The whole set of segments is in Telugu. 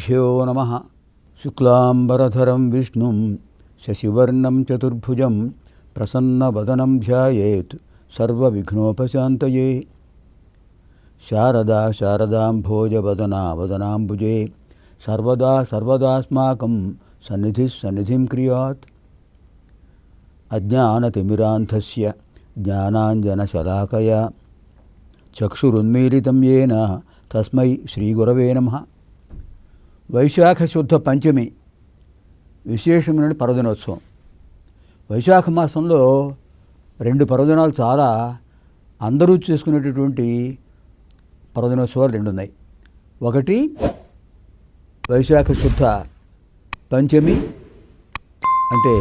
श्रीगुरुभ्यो नम। शुक्लाम्बरधरं विष्णु, शशिवर्णं चतुर्भुज, प्रसन्नवदनं ध्यायेत्, सर्वविघ्नोपशान्तये। शारदा शारदाम्भोजवदना वदनाम्बुजे सर्वदा सर्वदास्माकं सन्निधिः सन्निधिं क्रियात्। अज्ञानतिमिरान्धस्य, ज्ञानाञ्जनशलाकया, चक्षुरुन्मीलितं येन, तस्मै श्रीगुरवे नमः। వైశాఖ శుద్ధ పంచమి విశేషమైన పర్వదినోత్సవం. వైశాఖ మాసంలో రెండు పర్వదినాలు చాలా అందరూ చేసుకునేటటువంటి పర్వదినోత్సవాలు రెండు ఉన్నాయి. ఒకటి వైశాఖ శుద్ధ పంచమి అంటే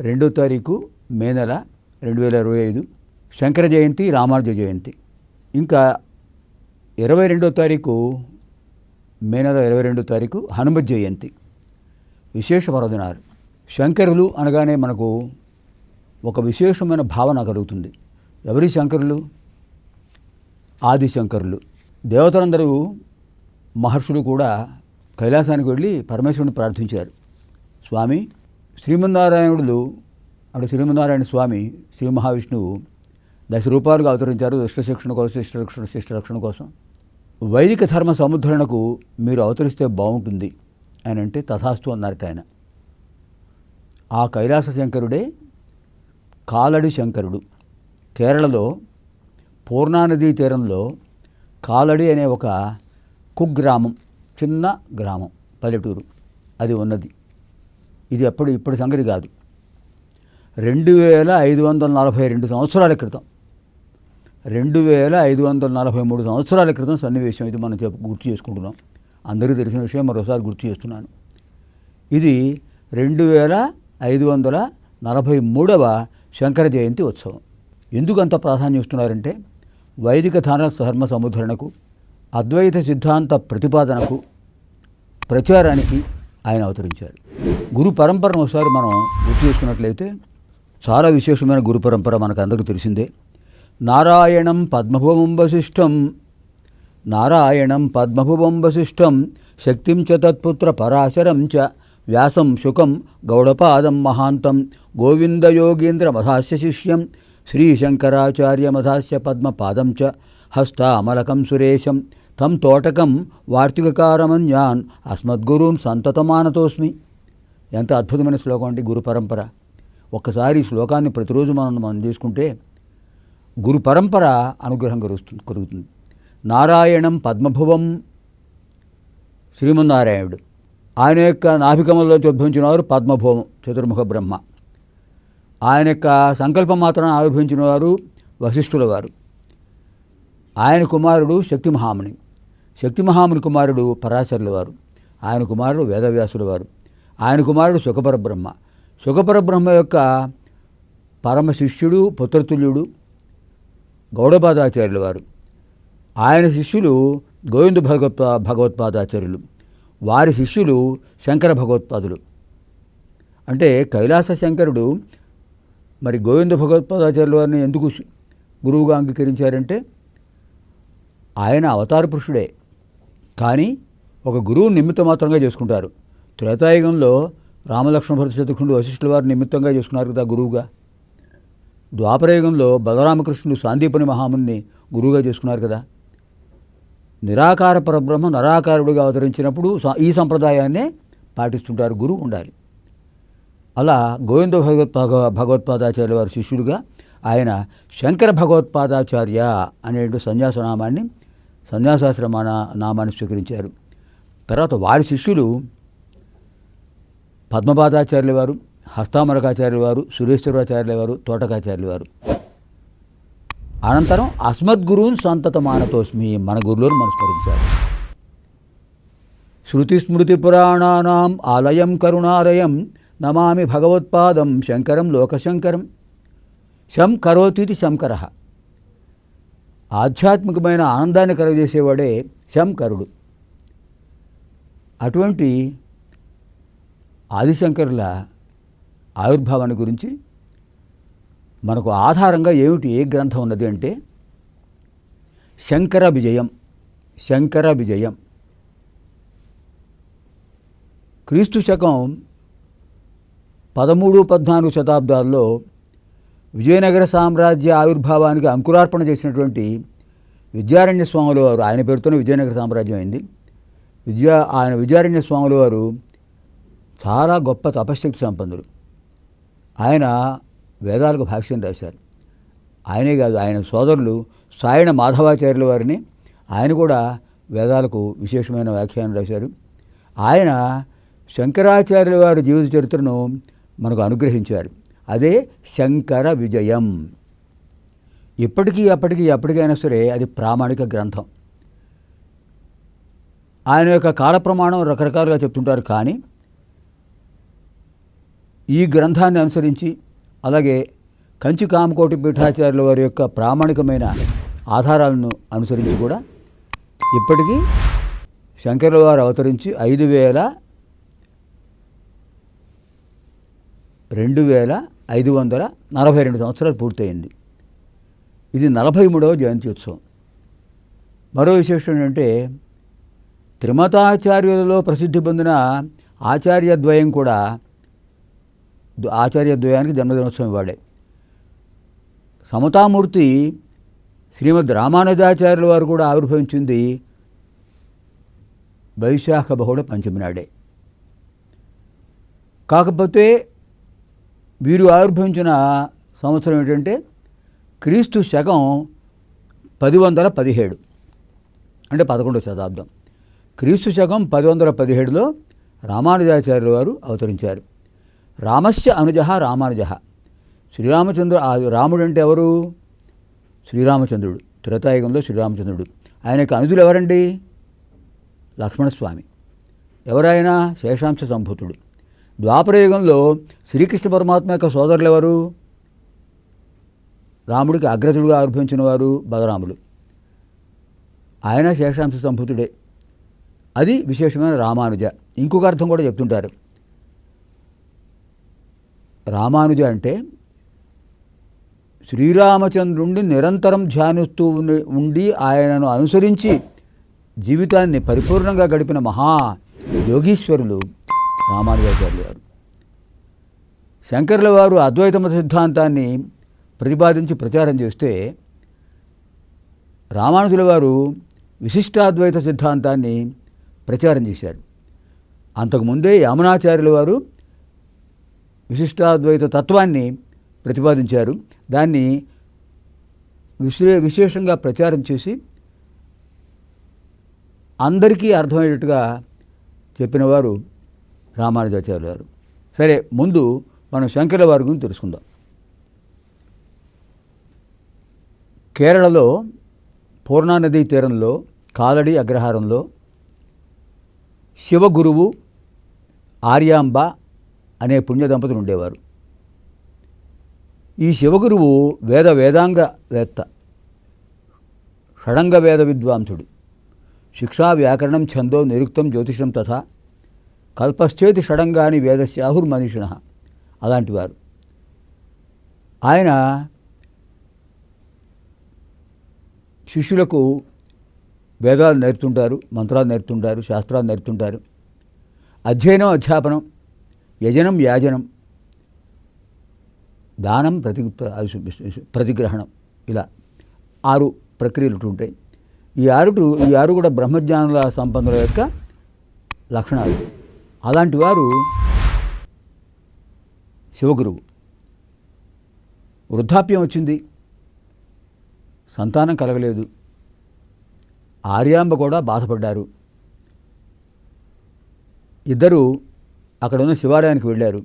రెండో తారీఖు మే నెల రెండు వేల ఇరవై ఐదు శంకర జయంతి రామానుజ జయంతి. ఇంకా ఇరవై రెండో తారీఖు మే నెల ఇరవై రెండో తారీఖు హనుమ జయంతి. విశేష పర్వదినాలు. శంకరులు అనగానే మనకు ఒక విశేషమైన భావన కలుగుతుంది. ఎవరి శంకరులు? ఆది శంకరులు. దేవతలందరూ మహర్షులు కూడా కైలాసానికి వెళ్ళి పరమేశ్వరుని ప్రార్థించారు. స్వామి శ్రీమన్నారాయణుడు అంటే శ్రీమన్నారాయణ స్వామి శ్రీ మహావిష్ణువు దశ రూపాలుగా అవతరించారు. దుష్ట శిక్షణ కోసం శిష్ట రక్షణ శిష్ట రక్షణ కోసం. వైదిక ధర్మ సముద్రణకు మీరు అవతరిస్తే బాగుంటుంది అని అంటే తథాస్తు అన్నారట ఆయన. ఆ కైలాస శంకరుడే కాలడి శంకరుడు. కేరళలో పూర్ణానదీ తీరంలో కాలడి అనే ఒక కుగ్రామం చిన్న గ్రామం పల్లెటూరు. అది ఉన్నది. ఇది ఎప్పుడు ఇప్పటి సంగతి కాదు. రెండు వేల ఐదు వందల నలభై రెండు సంవత్సరాల క్రితం. రెండు వేల ఐదు వందల నలభై మూడు సంవత్సరాల క్రితం సన్నివేశం ఇది మనం చెప్పు గుర్తు చేసుకుంటున్నాం. అందరికీ తెలిసిన విషయం మరోసారి గుర్తు చేస్తున్నాను. ఇది రెండు వేల ఐదు వందల నలభై మూడవ శంకర జయంతి ఉత్సవం. ఎందుకు అంత ప్రాధాన్యం ఇస్తున్నారంటే వైదిక ధర్మ ధర్మ సముద్ధరణకు అద్వైత సిద్ధాంత ప్రతిపాదనకు ప్రచారానికి ఆయన అవతరించారు. గురు పరంపరను ఒకసారి మనం గుర్తు చేసుకున్నట్లయితే చాలా విశేషమైన గురు పరంపర మనకు అందరికీ తెలిసిందే. నారాయణం పద్మభువం వశిష్టం నారాయణం పద్మభువం వశిష్టం శక్తిం చ తత్పుత్ర పరాశరం చ. వ్యాసం శుకం గౌడపాదం మహాంతం. గోవిందయోగీంద్రమధాస్య శిష్యం. శ్రీశంకరాచార్యమధాస్య పద్మపాదం చ. హస్తామలకం సురేశం. తం తోటకం వార్తికకారమన్యాన్. అస్మద్గురూన్ సంతతమానతోస్మి. ఎంత అద్భుతమైన శ్లోకం అండి గురు పరంపర. ఒక్కసారి ఈ శ్లోకాన్ని ప్రతిరోజు మనం మనం తీసుకుంటే గురు పరంపర అనుగ్రహం కలుగుతుంది కలుగుతుంది. నారాయణం పద్మభువం శ్రీమన్నారాయణుడు. ఆయన యొక్క నాభికమల్లోంచి ఉద్భవించిన వారు పద్మభువం చతుర్ముఖ బ్రహ్మ. ఆయన యొక్క సంకల్పం మాత్రం ఆవిర్భవించిన వారు వశిష్ఠుల వారు ఆయన కుమారుడు శక్తి మహాముని శక్తి మహాముని కుమారుడు పరాశరుల వారు ఆయన కుమారుడు వేదవ్యాసుల వారు ఆయన కుమారుడు సుఖపరబ్రహ్మ సుఖపరబ్రహ్మ యొక్క పరమ శిష్యుడు పుత్రతుల్యుడు గౌడపాదాచార్యుల వారు. ఆయన శిష్యులు గోవింద భగవత్ భగవత్పాదాచార్యులు. వారి శిష్యులు శంకర భగవత్పాదులు. అంటే కైలాస శంకరుడు మరి గోవింద భగవత్పాదాచార్యుల వారిని ఎందుకు గురువుగా అంగీకరించారంటే ఆయన అవతార పురుషుడే. కానీ ఒక గురువు నిమిత్త మాత్రంగా చేసుకుంటారు. త్రేతాయుగంలో రామలక్ష్మణ భరత శత్రుఘ్నుడు వశిష్ఠుల వారు నిమిత్తంగా చేసుకున్నారు కదా గురువుగా. ద్వాపరయుగంలో బలరామకృష్ణుడు సాందీపని మహాముని గురువుగా చేసుకున్నారు కదా. నిరాకార పరబ్రహ్మ నరాకారుడిగా అవతరించినప్పుడు ఈ సంప్రదాయాన్నే పాటిస్తుంటారు గురువు ఉండాలి. అలా గోవింద భగవత్ భగవత్పాదాచార్య వారి శిష్యుడిగా ఆయన శంకర భగవత్పాదాచార్య అనే సన్యాసనామాన్ని సన్యాసాశ్రమ నామాన్ని స్వీకరించారు. తర్వాత వారి శిష్యులు పద్మపాదాచార్యుల వారు హస్తామరకాచార్యుల వారు సురేశ్వరాచార్యుల వారు తోటకాచార్యుల వారు. అనంతరం అస్మద్గురువున్ సంతత మానతోస్మి మన గురువులను మనం స్మరించాలి శృతి స్మృతి పురాణానాం ఆలయం కరుణాలయం నమామి భగవత్పాదం శంకరం లోకశంకరం. శం కరోతిది శంకర. ఆధ్యాత్మికమైన ఆనందాన్ని కలుగజేసేవాడే శంకరుడు అటువంటి ఆదిశంకరుల ఆవిర్భావాన్ని గురించి మనకు ఆధారంగా ఏమిటి ఏ గ్రంథం ఉన్నది అంటే శంకర విజయం శంకర విజయం. క్రీస్తు శకం పదమూడు పద్నాలుగు శతాబ్దాల్లో విజయనగర సామ్రాజ్య ఆవిర్భావానికి అంకురార్పణ చేసినటువంటి విద్యారణ్య స్వాముల వారు ఆయన పేరుతోనే విజయనగర సామ్రాజ్యం అయింది. విద్యా ఆయన విద్యారణ్య స్వాముల వారు చాలా గొప్ప తపశక్తి సంపన్నుడు ఆయన వేదాలకు భాష్యం రాశారు. ఆయనే కాదు ఆయన సోదరులు సాయణ మాధవాచార్యుల వారిని ఆయన కూడా వేదాలకు విశేషమైన వ్యాఖ్యానం రాశారు. ఆయన శంకరాచార్యుల వారి జీవిత చరిత్రను మనకు అనుగ్రహించారు. అదే శంకర విజయం. ఇప్పటికీ అప్పటికీ ఎప్పటికైనా సరే అది ప్రామాణిక గ్రంథం. ఆయన యొక్క కాల ప్రమాణం రకరకాలుగా చెప్తుంటారు కానీ ఈ గ్రంథాన్ని అనుసరించి అలాగే కంచి కామకోటి పీఠాచార్యుల వారి యొక్క ప్రామాణికమైన ఆధారాలను అనుసరించి కూడా ఇప్పటికీ శంకరుల వారు అవతరించి ఐదు వేల రెండు వేల ఐదు వందల నలభై రెండు సంవత్సరాలు పూర్తయింది. ఇది నలభై మూడవ జయంతి ఉత్సవం. మరో విశేషం ఏంటంటే త్రిమతాచార్యులలో ప్రసిద్ధి పొందిన ఆచార్యద్వయం కూడా ఆచార్య ఆచార్యద్వయానికి జన్మదినోత్సవం వాడే సమతామూర్తి శ్రీమద్ రామానుజాచార్యుల వారు కూడా ఆవిర్భవించింది వైశాఖ బహుళ పంచమి నాడే. కాకపోతే వీరు ఆవిర్భవించిన సంవత్సరం ఏంటంటే క్రీస్తు శకం పది వందల పదిహేడు అంటే పదకొండవ శతాబ్దం. క్రీస్తు శకం పది వందల పదిహేడులో రామానుజాచార్యుల వారు అవతరించారు. రామస్య అనుజ రామానుజ. శ్రీరామచంద్రు రాముడు అంటే ఎవరు? శ్రీరామచంద్రుడు. త్రేతాయుగంలో శ్రీరామచంద్రుడు. ఆయన యొక్క అనుజులు ఎవరండి? లక్ష్మణస్వామి. ఎవరైనా శేషాంశ సంభూతుడు. ద్వాపరయుగంలో శ్రీకృష్ణ పరమాత్మ యొక్క సోదరులు ఎవరు? రాముడికి అగ్రజుడుగా ఆవిర్భవించిన వారు బలరాములు. ఆయన శేషాంశ సంభూతుడే. అది విశేషమైన రామానుజ. ఇంకొక అర్థం కూడా చెప్తుంటారు. రామానుజ అంటే శ్రీరామచంద్రుణ్ణి నిరంతరం ధ్యానిస్తూ ఉండి- ఉండి ఆయనను అనుసరించి జీవితాన్ని పరిపూర్ణంగా గడిపిన మహా యోగీశ్వరులు రామానుజాచార్యులు. వారు శంకర్ల వారు అద్వైత మత సిద్ధాంతాన్ని ప్రతిపాదించి ప్రచారం చేస్తే రామానుజుల వారు విశిష్టాద్వైత సిద్ధాంతాన్ని ప్రచారం చేశారు. అంతకుముందే యామునాచార్యుల వారు విశిష్టాద్వైత తత్వాన్ని ప్రతిపాదించారు. దాన్ని విశే విశేషంగా ప్రచారం చేసి అందరికీ అర్థమయ్యేటట్టుగా చెప్పినవారు రామానుజాచార్యులు వారు సరే ముందు మనం శంకర వారి గురించి తెలుసుకుందాం. కేరళలో పూర్ణానదీ తీరంలో కాలడి అగ్రహారంలో శివగురువు ఆర్యాంబ అనే పుణ్య దంపతులు ఉండేవారు. ఈ శివగురువు వేద వేదాంగ వేత్త షడంగ వేద విద్వాంసుడు. శిక్షా వ్యాకరణం ఛందో నిరుక్తం జ్యోతిషం తథా కల్పశ్చేతి షడంగాని వేదస్యాహుర్మనిషిణ అలాంటివారు. ఆయన శిష్యులకు వేదాలు నేర్పుతుంటారు మంత్రాలు నేర్పుతుంటారు శాస్త్రాలు నేర్పుతుంటారు. అధ్యయనం అధ్యాపనం యజనం యాజనం. దానం ప్రతి ప్రతిగ్రహణం. ఇలా ఆరు ప్రక్రియలు ఉంటాయి. ఈ ఆరుటు ఈ ఆరు కూడా బ్రహ్మజ్ఞానుల సంపన్నుల యొక్క లక్షణాలు. అలాంటి వారు శివగురువు. వృద్ధాప్యం వచ్చింది. సంతానం కలగలేదు. ఆర్యాంబ కూడా బాధపడ్డారు. ఇద్దరు అక్కడ ఉన్న శివాలయానికి వెళ్ళారు.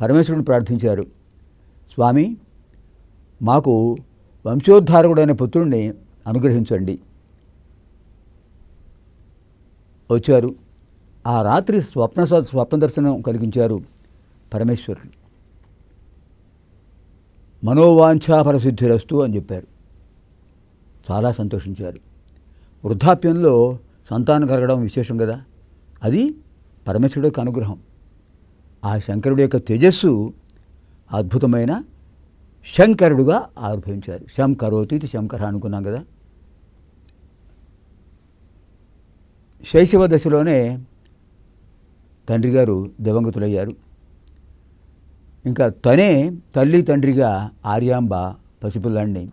పరమేశ్వరుని ప్రార్థించారు. స్వామి మాకు వంశోద్ధారకుడైన పుత్రుణ్ణి అనుగ్రహించండి. వచ్చారు. ఆ రాత్రి స్వప్న స్వప్న దర్శనం కలిగించారు పరమేశ్వరుడు. మనోవాంఛాఫలసిద్ధిరస్తు అని చెప్పారు. చాలా సంతోషించారు. వృద్ధాప్యంలో సంతానం కలగడం విశేషం కదా. అది పరమేశ్వరుడు యొక్క అనుగ్రహం. ఆ శంకరుడి యొక్క తేజస్సు అద్భుతమైన శంకరుడుగా ఆవిర్భవించారు. శంకరోతి ఇది శంకర అనుకున్నాం కదా. శైశవ దశలోనే తండ్రి గారు దివంగతులయ్యారు. ఇంకా తనే తల్లి తండ్రిగా ఆర్యాంబ పసిపిల్లాన్ని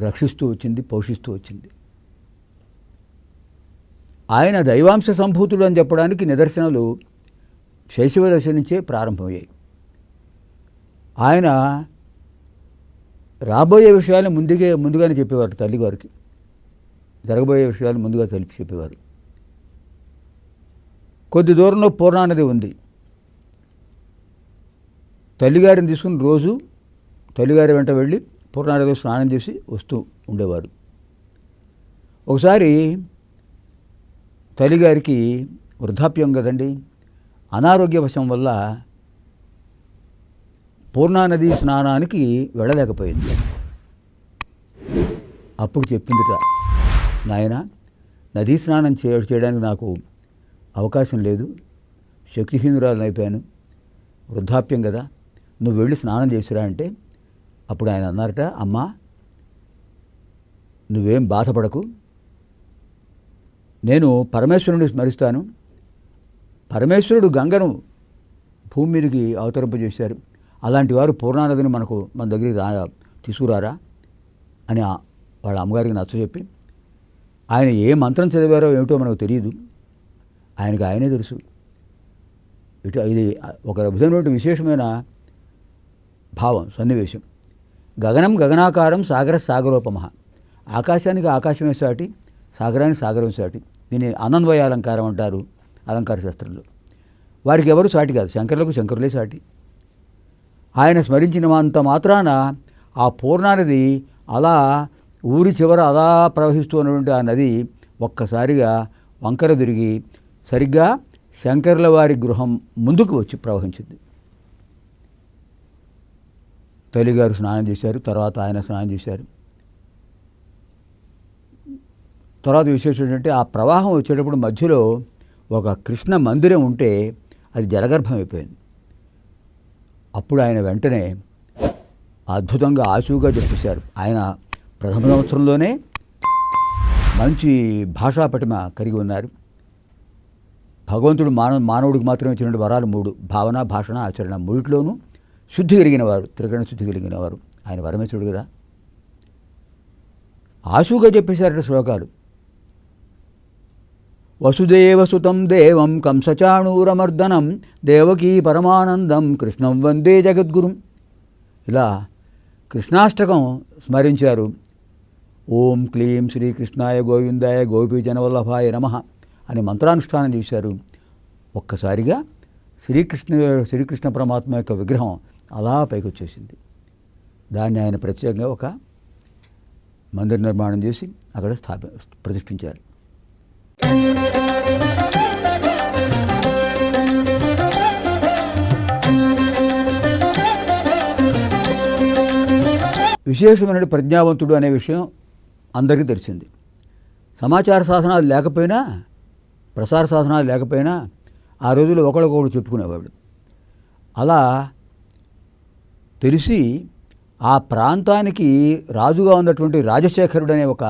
రక్షిస్తూ వచ్చింది పోషిస్తూ వచ్చింది. ఆయన దైవాంశ సంభూతుడు అని చెప్పడానికి నిదర్శనాలు శైశవ దశ నుంచే ప్రారంభమయ్యాయి. ఆయన రాబోయే విషయాలు ముందుగా ముందుగానే చెప్పేవారు తల్లిగారికి. జరగబోయే విషయాలు ముందుగా తెలిపి చెప్పేవారు. కొద్ది దూరంలో పూర్ణానది ఉంది. తల్లిగారిని తీసుకుని రోజు తల్లిగారి వెంట వెళ్ళి పూర్ణానదిలో స్నానం చేసి వస్తూ ఉండేవారు. ఒకసారి తల్లిగారికి వృద్ధాప్యం కదండి. అనారోగ్యవశం వల్ల పూర్ణానది స్నానానికి వెళ్ళలేకపోయింది. అప్పుడు చెప్పిందిట నాయన నదీ స్నానం చే చేయడానికి నాకు అవకాశం లేదు. శక్తిహీనురాలు అయిపోయాను. వృద్ధాప్యం కదా. నువ్వు వెళ్ళి స్నానం చేసిరా అంటే అప్పుడు ఆయన అన్నారట అమ్మా నువ్వేం బాధపడకు. నేను పరమేశ్వరుని స్మరిస్తాను. పరమేశ్వరుడు గంగను భూమి మీదకి అవతరింపజేశారు. అలాంటి వారు పూర్ణానదిని మనకు మన దగ్గరికి రా తీసుకురారా అని వాళ్ళ అమ్మగారికి నచ్చజెప్పి ఆయన ఏ మంత్రం చదివారో ఏమిటో మనకు తెలియదు. ఆయనకు ఆయనే తెలుసు. ఇటు ఇది ఒక విధమైనటువంటి విశేషమైన భావం సన్నివేశం. గగనం గగనాకారం సాగర సాగరోపమ ఆకాశానికి ఆకాశమే సాటి సాగరాన్ని సాగరం సాటి. దీన్ని అనంద్వయ అలంకారం అంటారు అలంకార శాస్త్రంలో. వారికి ఎవరు సాటి కాదు. శంకరులకు శంకరులే సాటి. ఆయన స్మరించినంత మాత్రాన ఆ పూర్ణానది అలా ఊరి చివర అలా ప్రవహిస్తూ ఉన్నటువంటి ఆ నది ఒక్కసారిగా వంకర తిరిగి సరిగ్గా శంకరుల వారి గృహం ముందుకు వచ్చి ప్రవహించింది. తల్లిగారు స్నానం చేశారు. తర్వాత ఆయన స్నానం చేశారు. తర్వాత విశేషం ఏంటంటే ఆ ప్రవాహం వచ్చేటప్పుడు మధ్యలో ఒక కృష్ణ మందిరం ఉంటే అది జలగర్భం అయిపోయింది అప్పుడు ఆయన వెంటనే అద్భుతంగా ఆశువుగా చెప్పేశారు. ఆయన ప్రథమ సంవత్సరంలోనే మంచి భాషా పటిమ కలిగి ఉన్నారు. భగవంతుడు మానవ మానవుడికి మాత్రమే ఇచ్చినటువంటి వరాలు మూడు. భావన భాషణ ఆచరణ మూడిట్లోనూ శుద్ధి కలిగిన వారు త్రికరణ శుద్ధి కలిగిన వారు. ఆయన వరమేశ్వరుడు కదా. ఆశువుగా చెప్పేశారట శ్లోకాలు. వసుదేవసుతం దేవం కంసచాణూరమర్దనం దేవకీ పరమానందం కృష్ణం వందే జగద్గురుం. ఇలా కృష్ణాష్టకం స్మరించారు. ఓం క్లీం శ్రీకృష్ణాయ గోవిందాయ గోపీజనవల్లభాయ నమ అని మంత్రానుష్ఠానం చేశారు. ఒక్కసారిగా శ్రీకృష్ణ శ్రీకృష్ణ పరమాత్మ యొక్క విగ్రహం అలా పైకి వచ్చేసింది దాన్ని ఆయన ప్రత్యేకంగా ఒక మందిర నిర్మాణం చేసి అక్కడ స్థాప ప్రతిష్ఠించారు. విశేషమైన ప్రజ్ఞావంతుడు అనే విషయం అందరికీ తెలిసింది. సమాచార సాధనాలు లేకపోయినా ప్రసార సాధనాలు లేకపోయినా ఆ రోజుల్లో ఒకరికొకరు చెప్పుకునేవాళ్ళు. అలా తెలిసి ఆ ప్రాంతానికి రాజుగా ఉన్నటువంటి రాజశేఖరుడు అనే ఒక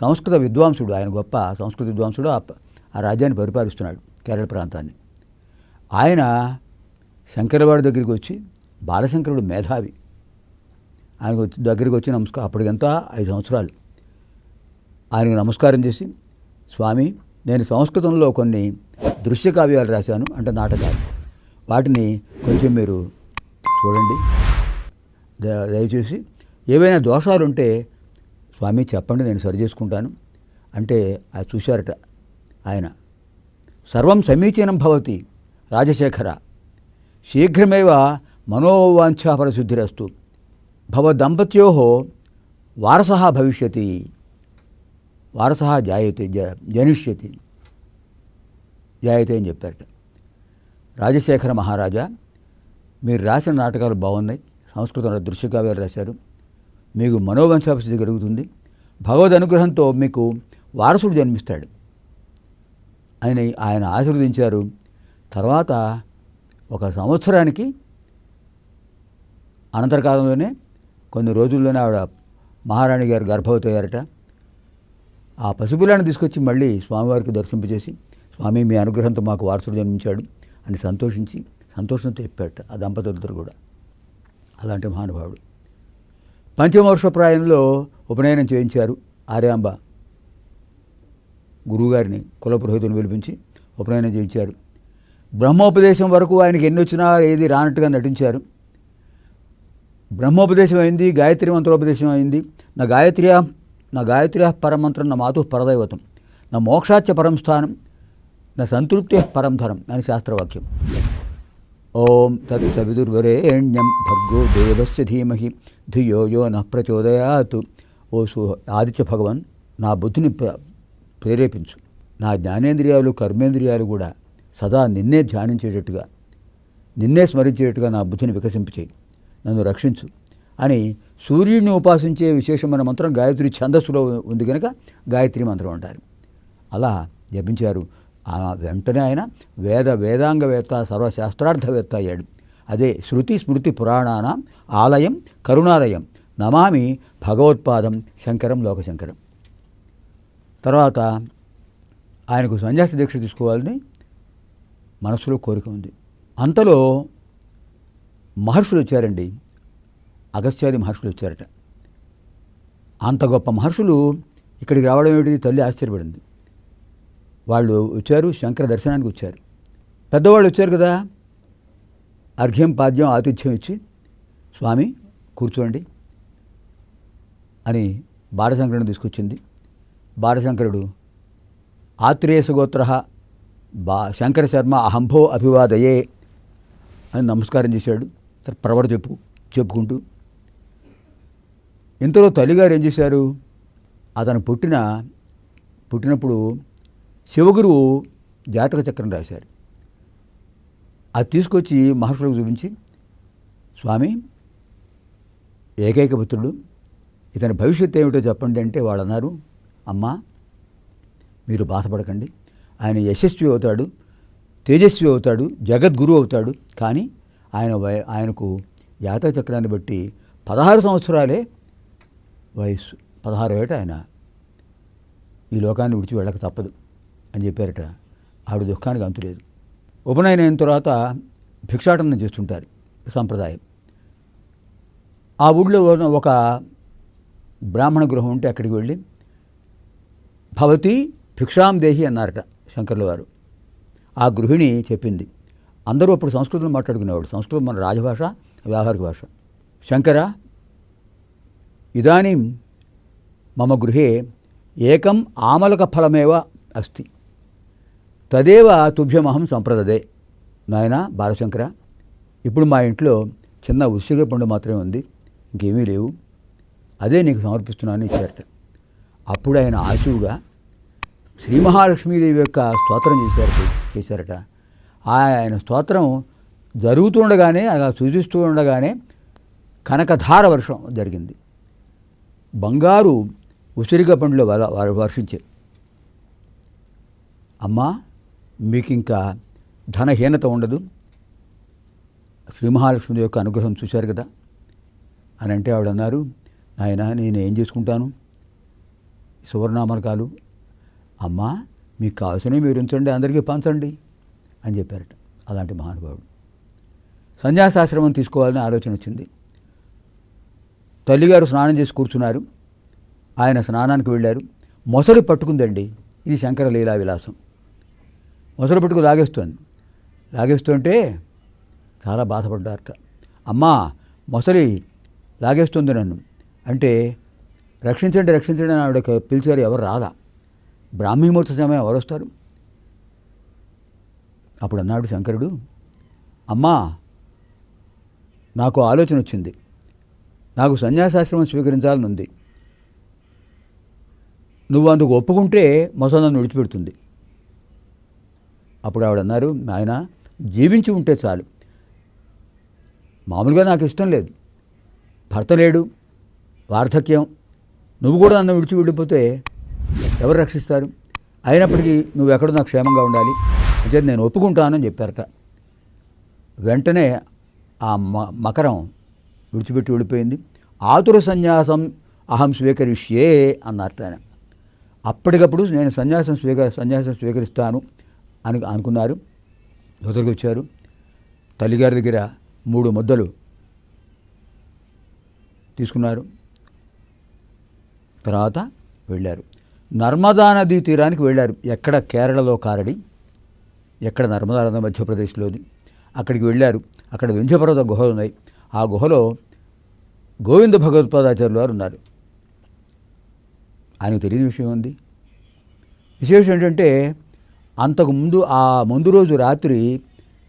సంస్కృత విద్వాంసుడు ఆయన గొప్ప సంస్కృత విద్వాంసుడు ఆ రాజ్యాన్ని పరిపాలిస్తున్నాడు కేరళ ప్రాంతాన్ని. ఆయన శంకరవాడి దగ్గరికి వచ్చి బాలశంకరుడు మేధావి. ఆయన దగ్గరికి వచ్చి నమస్కారం అప్పటికంతా ఐదు సంవత్సరాలు. ఆయనకు నమస్కారం చేసి స్వామి నేను సంస్కృతంలో కొన్ని దృశ్య కావ్యాలు రాశాను అంటే నాటకాలు. వాటిని కొంచెం మీరు చూడండి. దయచేసి ఏవైనా దోషాలు ఉంటే స్వామి చెప్పండి నేను సరి చేసుకుంటాను. అంటే అది చూశారట ఆయన. సర్వం సమీచీనం భవతి రాజశేఖర శీఘ్రమేవ మనోవాంఛాపరశుద్ధిరస్తు భవదంపత్యో వారస భవిష్యతి వారస జాయతే జ జనిష్యతి జాయతే అని చెప్పారట. రాజశేఖర మహారాజా మీరు రాసిన నాటకాలు బాగున్నాయి. సంస్కృతంలో దృశ్యకావ్యాలు రాశారు. మీకు మనోవంశాభివృద్ధి కలుగుతుంది భగవద్ అనుగ్రహంతో మీకు వారసుడు జన్మిస్తాడు. ఆయన ఆయన ఆశీర్వదించారు. తర్వాత ఒక సంవత్సరానికి అనంతరకాలంలోనే కొన్ని రోజుల్లోనే ఆవిడ మహారాణి గారు గర్భవతి అయ్యారట ఆ పసిపిల్లాన్ని తీసుకొచ్చి మళ్ళీ స్వామివారికి దర్శింపజేసి స్వామి మీ అనుగ్రహంతో మాకు వారసుడు జన్మించాడు అని సంతోషించి సంతోషంతో చెప్పాట ఆ దంపతులిద్దరు కూడా. అలాంటి మహానుభావుడు. పంచమవర్ష ప్రాయంలో ఉపనయనం చేయించారు ఆర్యాంబ గురువుగారిని కులపురోహితుని పిలిపించి ఉపనయనం చేయించారు. బ్రహ్మోపదేశం వరకు ఆయనకి ఎన్ని వచ్చినా ఏది రానట్టుగా నటించారు. బ్రహ్మోపదేశం అయింది గాయత్రి మంత్రోపదేశం అయింది. నా గాయత్రి నా గాయత్రి పరమంత్రం నా మాతు పరదైవతం. నా మోక్షాచ్య పరం స్థానం నా సంతృప్తి పరంధరం అని శాస్త్రవాక్యం. ఓం తత్ సవిదుర్వరేణ్యం భర్గో దేవస్య ధీమహి. ధియో యో న ప్రచోదయాత్. ఓ సు ఆదిత్య భగవాన్ నా బుద్ధిని ప్ర- ప్రేరేపించు. నా జ్ఞానేంద్రియాలు కర్మేంద్రియాలు కూడా సదా నిన్నే ధ్యానించేటట్టుగా నిన్నే స్మరించేటట్టుగా నా బుద్ధిని వికసింపచేయి నన్ను రక్షించు. అని సూర్యుడిని ఉపాసించే విశేషమైన మంత్రం గాయత్రి ఛందస్సులో ఉంది కనుక గాయత్రి మంత్రం అంటారు. అలా జపించారు వెంటనే ఆయన వేద వేదాంగవేత్త సర్వశాస్త్రార్థవేత్త అయ్యాడు. అదే శృతి స్మృతి పురాణాన ఆలయం కరుణాలయం. నమామి భగవత్పాదం శంకరం లోకశంకరం. తర్వాత ఆయనకు సన్యాస దీక్ష తీసుకోవాలని మనసులో కోరిక ఉంది. అంతలో మహర్షులు వచ్చారండి. అగస్త్యాది మహర్షులు వచ్చారట. అంత గొప్ప మహర్షులు ఇక్కడికి రావడం ఏమిటి? తల్లి ఆశ్చర్యపడింది. వాళ్ళు వచ్చారు శంకర దర్శనానికి వచ్చారు. పెద్దవాళ్ళు వచ్చారు కదా. అర్ఘ్యం పాద్యం ఆతిథ్యం ఇచ్చి స్వామి కూర్చోండి అని బాలశంకరుని తీసుకొచ్చింది. బాలశంకరుడు ఆత్రేయసగోత్ర బా శంకర శర్మ అహంభో అభివాదయే అని నమస్కారం చేశాడు. ప్రవర చెప్పు చెప్పుకుంటూ ఇంతలో తల్లిగారు ఏం చేశారు? అతను పుట్టిన పుట్టినప్పుడు శివగురువు జాతక చక్రం రాశారు. అది తీసుకొచ్చి మహర్షులకు చూపించి స్వామి ఏకైక పుత్రుడు ఇతని భవిష్యత్తు ఏమిటో చెప్పండి అంటే వాళ్ళు అన్నారు. అమ్మా మీరు బాధపడకండి. ఆయన యశస్వి అవుతాడు తేజస్వి అవుతాడు జగద్గురు అవుతాడు. కానీ ఆయన వయ ఆయనకు జాతక చక్రాన్ని బట్టి పదహారు సంవత్సరాలే వయస్సు పదహారు ఏట ఆయన ఈ లోకాన్ని విడిచి వెళ్ళక తప్పదు. అని చెప్పారట. ఆవిడ దుఃఖానికి అంతులేదు. ఉపనయనం అయిన తర్వాత భిక్షాటనం చేస్తుంటారు సంప్రదాయం. ఆ ఊళ్ళో ఒక బ్రాహ్మణ గృహం ఉంటే అక్కడికి వెళ్ళి భవతి భిక్షాం దేహి అన్నారట శంకర్ల వారు. ఆ గృహిణి చెప్పింది. అందరూ అప్పుడు సంస్కృతం మాట్లాడుకునేవాడు సంస్కృతం మన రాజభాష వ్యావహారిక భాష. శంకర ఇదానీం మమ గృహే ఏకం ఆమలక ఫలమేవ అస్తి. తదేవ తుభ్యమహం సంప్రదదే. నాయన బాలశంకర ఇప్పుడు మా ఇంట్లో చిన్న ఉసిరిగ పండు మాత్రమే ఉంది. ఇంకేమీ లేవు. అదే నీకు సమర్పిస్తున్నాను ఇచ్చారట. అప్పుడు ఆయన ఆశువుగా శ్రీ మహాలక్ష్మీదేవి యొక్క స్తోత్రం చేశారు చేశారట. ఆయన స్తోత్రం జరుగుతుండగానే అలా సూచిస్తూ ఉండగానే కనకధార వర్షం జరిగింది. బంగారు ఉసిరిగ పండ్లు వల వర్షించే. అమ్మా మీకు ఇంకా ధనహీనత ఉండదు. శ్రీ మహాలక్ష్మి యొక్క అనుగ్రహం చూశారు కదా? అని అంటే ఆవిడ అన్నారు నాయన నేను ఏం చేసుకుంటాను? సువర్ణామరకాలు. అమ్మా మీకు కావాల్సినవి మీరు ఉంచండి అందరికీ పంచండి అని చెప్పారట అలాంటి మహానుభావుడు. సన్యాసాశ్రమం తీసుకోవాలని ఆలోచన వచ్చింది. తల్లిగారు స్నానం చేసి కూర్చున్నారు. ఆయన స్నానానికి వెళ్ళారు. మొసలి పట్టుకుందండి. ఇది శంకర లీలా విలాసం. మొసలు పట్టుకు లాగేస్తోంది. లాగేస్తుంటే చాలా బాధపడ్డారట. అమ్మా మొసలి లాగేస్తుంది నన్ను. అంటే రక్షించండి రక్షించండి అని ఆవిడ పిలిచారు ఎవరు రాలా. బ్రాహ్మీముహూర్త సమయం ఎవరు వస్తారు? అప్పుడు అన్నాడు శంకరుడు అమ్మా నాకు ఆలోచన వచ్చింది. నాకు సన్యాసాశ్రమం స్వీకరించాలని ఉంది. నువ్వు అందుకు ఒప్పుకుంటే మొసలు నన్ను విడిచిపెడుతుంది. అప్పుడు ఆవిడ అన్నారు ఆయన జీవించి ఉంటే చాలు. మామూలుగా నాకు ఇష్టం లేదు. భర్త లేడు వార్ధక్యం. నువ్వు కూడా నన్ను విడిచి వెళ్ళిపోతే ఎవరు రక్షిస్తారు? అయినప్పటికీ నువ్వు ఎక్కడో నాకు క్షేమంగా ఉండాలి. అంటే నేను ఒప్పుకుంటానని చెప్పారట. వెంటనే ఆ మ మకరం విడిచిపెట్టి వెళ్ళిపోయింది. ఆతుర సన్యాసం అహం స్వీకరిష్యే అన్నట్టు ఆయన. అప్పటికప్పుడు నేను సన్యాసం స్వీక సన్యాసం స్వీకరిస్తాను. అని అనుకున్నారు. యువతలకు వచ్చారు. తల్లిగారి దగ్గర మూడు ముద్దలు తీసుకున్నారు. తర్వాత వెళ్ళారు. నర్మదా నదీ తీరానికి వెళ్ళారు. ఎక్కడ? కేరళలో కారడి. ఎక్కడ? నర్మదా నది మధ్యప్రదేశ్లోది. అక్కడికి వెళ్ళారు. అక్కడ వింధ్యపర్వత గుహలు ఉన్నాయి. ఆ గుహలో గోవింద భగవత్పాదాచార్యులు వారు ఉన్నారు. ఆయనకు తెలియని విషయం ఉంది. విశేషం ఏంటంటే అంతకుముందు ఆ ముందు రోజు రాత్రి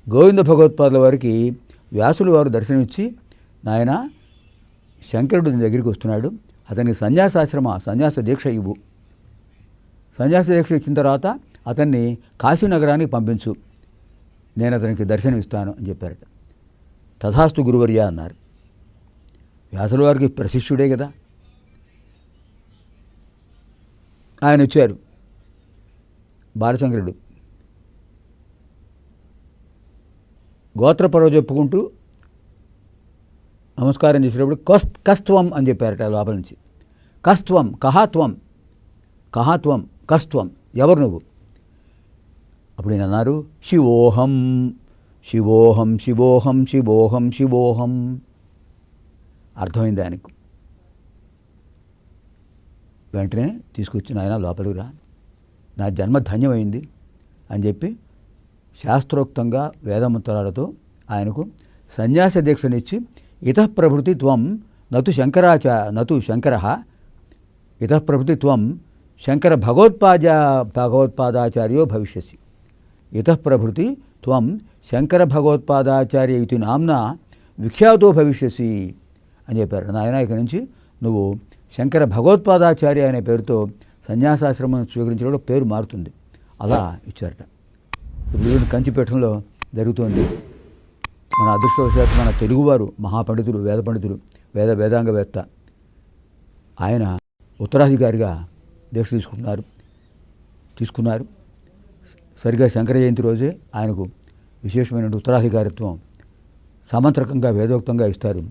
గోవింద భగవత్పాదుల వారికి వ్యాసులు వారు దర్శనమిచ్చి నాయన శంకరుడు నీ దగ్గరికి వస్తున్నాడు. అతనికి సన్యాసాశ్రమ సన్యాస దీక్ష ఇవ్వు. సన్యాస దీక్ష ఇచ్చిన తర్వాత అతన్ని కాశీనగరానికి పంపించు. నేను అతనికి దర్శనం ఇస్తాను అని చెప్పారట. తథాస్తు గురువర్య అన్నారు. వ్యాసుల వారికి ప్రశిష్యుడే కదా. ఆయన వచ్చారు. బాలశంకరుడు. గోత్రపర్వ చెప్పుకుంటూ నమస్కారం చేసేటప్పుడు కస్ కస్త్వం అని చెప్పారట లోపల నుంచి. కస్త్వం కహాత్వం కహాత్వం కస్త్వం ఎవరు నువ్వు? అప్పుడు ఈయన అన్నారు శివోహం శివోహం శివోహం శివోహం శివోహం. అర్థమైంది ఆయనకు. వెంటనే తీసుకొచ్చి ఆయన లోపలికి రా. నా జన్మ ధన్యమైంది అని చెప్పి శాస్త్రోక్తంగా వేదమంత్రాలతో ఆయనకు సన్యాస దీక్షనిచ్చి ఇతః ప్రభృతి త్వం నతు శంకరాచ నతు శంకర ఇతః ప్రభృతి త్వం శంకర భగవత్పాద భగవత్పాదాచార్యో భవిష్యసి. ఇతః ప్రభృతి త్వం శంకర భగవత్పాదాచార్య ఇది నామ్న విఖ్యాతో భవిష్యసి అని చెప్పారు. నాయన ఇక నుంచి నువ్వు శంకర భగవత్పాదాచార్య అనే పేరుతో సన్యాసాశ్రమం స్వీకరించడం పేరు మారుతుంది. అలా ఇచ్చారట. ఇప్పుడు ఈవెన్ కంచిపీఠంలో జరుగుతోంది. మన అదృష్టవశాత్తు మన తెలుగువారు మహాపండితులు వేద పండితులు వేద వేదాంగవేత్త. ఆయన ఉత్తరాధికారిగా దీక్ష తీసుకుంటున్నారు. తీసుకున్నారు. సరిగా శంకర జయంతి రోజే ఆయనకు విశేషమైన ఉత్తరాధికారిత్వం సమంత్రకంగా వేదోక్తంగా ఇస్తారు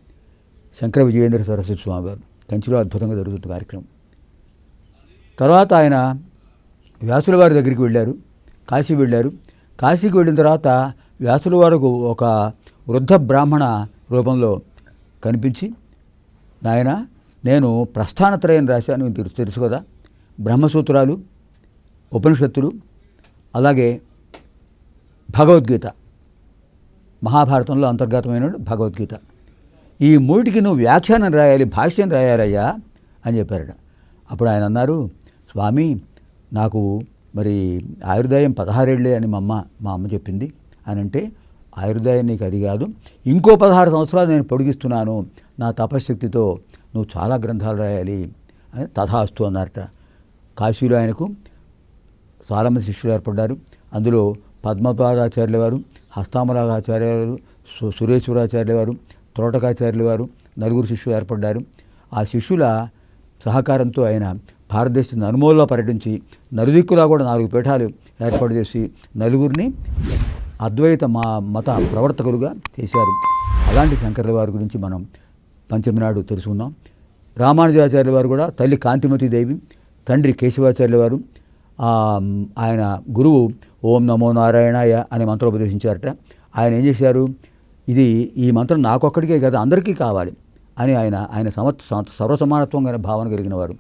శంకర విజయేంద్ర సరస్వతి స్వామి వారు కంచిలో అద్భుతంగా జరుగుతుంది కార్యక్రమం. తర్వాత ఆయన వ్యాసుల వారి దగ్గరికి వెళ్ళారు కాశీ వెళ్ళారు. కాశీకి వెళ్ళిన తర్వాత వ్యాసుల వారికి ఒక వృద్ధ బ్రాహ్మణ రూపంలో కనిపించి నాయన నేను ప్రస్థానత్రయం రాశాను తెలుసు తెలుసు కదా. బ్రహ్మసూత్రాలు ఉపనిషత్తులు అలాగే భగవద్గీత మహాభారతంలో అంతర్గతమైన భగవద్గీత. ఈ మూటికి నువ్వు వ్యాఖ్యానం రాయాలి భాష్యం రాయాలయ్యా అని చెప్పారట. అప్పుడు ఆయన అన్నారు స్వామి నాకు మరి ఆయుర్దాయం పదహారేళ్ళే అని మా అమ్మ మా అమ్మ చెప్పింది. అని అంటే ఆయుర్దాయం నీకు అది కాదు. ఇంకో పదహారు సంవత్సరాలు నేను పొడిగిస్తున్నాను. నా తపశక్తితో నువ్వు చాలా గ్రంథాలు రాయాలి. అని తథాస్తు అన్నారట. కాశీలో ఆయనకు చాలామంది శిష్యులు ఏర్పడ్డారు. అందులో పద్మపాదాచార్యుల వారు హస్తామరాగాచార్య వారు సు- సురేశ్వరాచార్యుల వారు తోటకాచార్యుల వారు నలుగురు శిష్యులు ఏర్పడ్డారు. ఆ శిష్యుల సహకారంతో ఆయన భారతదేశం నలుమూలలో పర్యటించి నలుదిక్కులా కూడా నాలుగు పీఠాలు ఏర్పాటు చేసి నలుగురిని అద్వైత మా మత ప్రవర్తకులుగా చేశారు. అలాంటి శంకర్ల వారి గురించి మనం పంచమి నాడు తెలుసుకుందాం. రామానుజాచార్యుల వారు కూడా తల్లి కాంతిమతి దేవి తండ్రి కేశవాచార్యుల వారు. ఆయన గురువు ఓం నమో నారాయణాయ అనే మంత్రం ఉపదేశించారట. ఆయన ఏం చేశారు? ఇది ఈ మంత్రం నాకొక్కడికే కదా అందరికీ కావాలి అని ఆయన ఆయన సమత్ సర్వసమానత్వం అనే భావన కలిగిన వారు.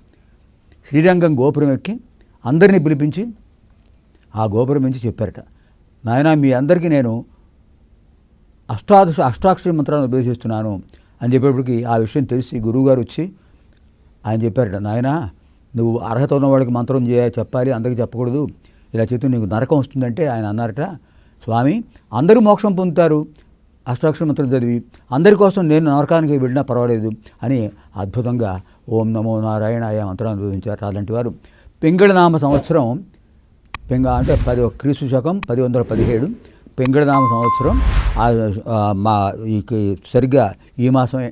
శ్రీరంగం గోపురం ఎక్కి అందరినీ పిలిపించి ఆ గోపురం నుంచి చెప్పారట నాయన మీ అందరికీ నేను అష్టాదశ అష్టాక్షరి మంత్రాలను ఉపయోగిస్తున్నాను అని చెప్పేప్పటికి ఆ విషయం తెలిసి గురువుగారు వచ్చి ఆయన చెప్పారట నాయన నువ్వు అర్హత ఉన్న వాళ్ళకి మంత్రం చేయ చెప్పాలి అందరికీ చెప్పకూడదు. ఇలా చెప్తే నీకు నరకం వస్తుందంటే ఆయన అన్నారట స్వామి అందరూ మోక్షం పొందుతారు. అష్టాక్షర మంత్రం చదివి అందరి కోసం నేను నరకానికి వెళ్ళినా పర్వాలేదు అని అద్భుతంగా ఓం నమో నారాయణ ఆ మంత్రాన్ని ఉపయోగించారు అలాంటి వారు. పెంగళనామ సంవత్సరం పెంగ అంటే పది క్రీస్తు శకం పది వందల పదిహేడు. పెంగళనామ సంవత్సరం మా ఈ సరిగ్గా ఈ మాసమే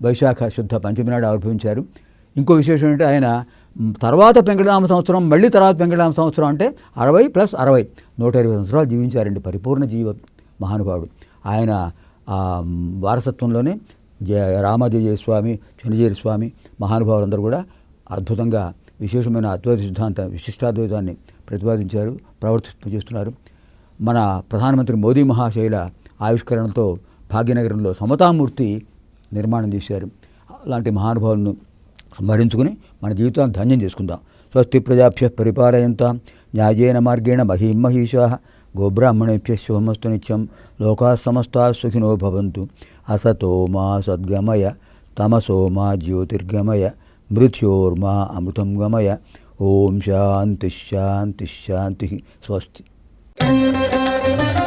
వైశాఖ శుద్ధ పంచమి నాడు ఆవిర్భవించారు. ఇంకో విశేషం ఏంటంటే ఆయన తర్వాత పెంగళనామ సంవత్సరం మళ్ళీ తర్వాత పెంకటరామ సంవత్సరం అంటే అరవై ప్లస్ అరవై. నూట ఇరవై సంవత్సరాలు జీవించారండి పరిపూర్ణ జీవ మహానుభావుడు. ఆయన వారసత్వంలోనే జయ రామాజయ స్వామి చంద్రజీరి స్వామి మహానుభావులందరూ కూడా అద్భుతంగా విశేషమైన అద్వైత సిద్ధాంత విశిష్టాద్వైతాన్ని ప్రతిపాదించారు ప్రవర్తింపజేస్తున్నారు మన ప్రధానమంత్రి మోదీ మహాశైల ఆవిష్కరణతో భాగ్యనగరంలో సమతామూర్తి నిర్మాణం చేశారు. అలాంటి మహానుభావులను స్మరించుకుని మన జీవితాన్ని ధన్యం చేసుకుందాం. స్వస్తి ప్రజాభ్య పరిపాలయంత న్యాయేన మార్గేణ మహీమహీషా గోబ్రాహ్మణేభ్య శుభమస్తు నిత్యం లోకా సమస్తా సుఖినో భవంతు. అసతో మా సద్గమయ తమసో మా జ్యోతిర్గమయ మృత్యోర్మా అమృతం గమయ ఓం శాంతి శాంతి శాంతి స్వస్తి Thank you.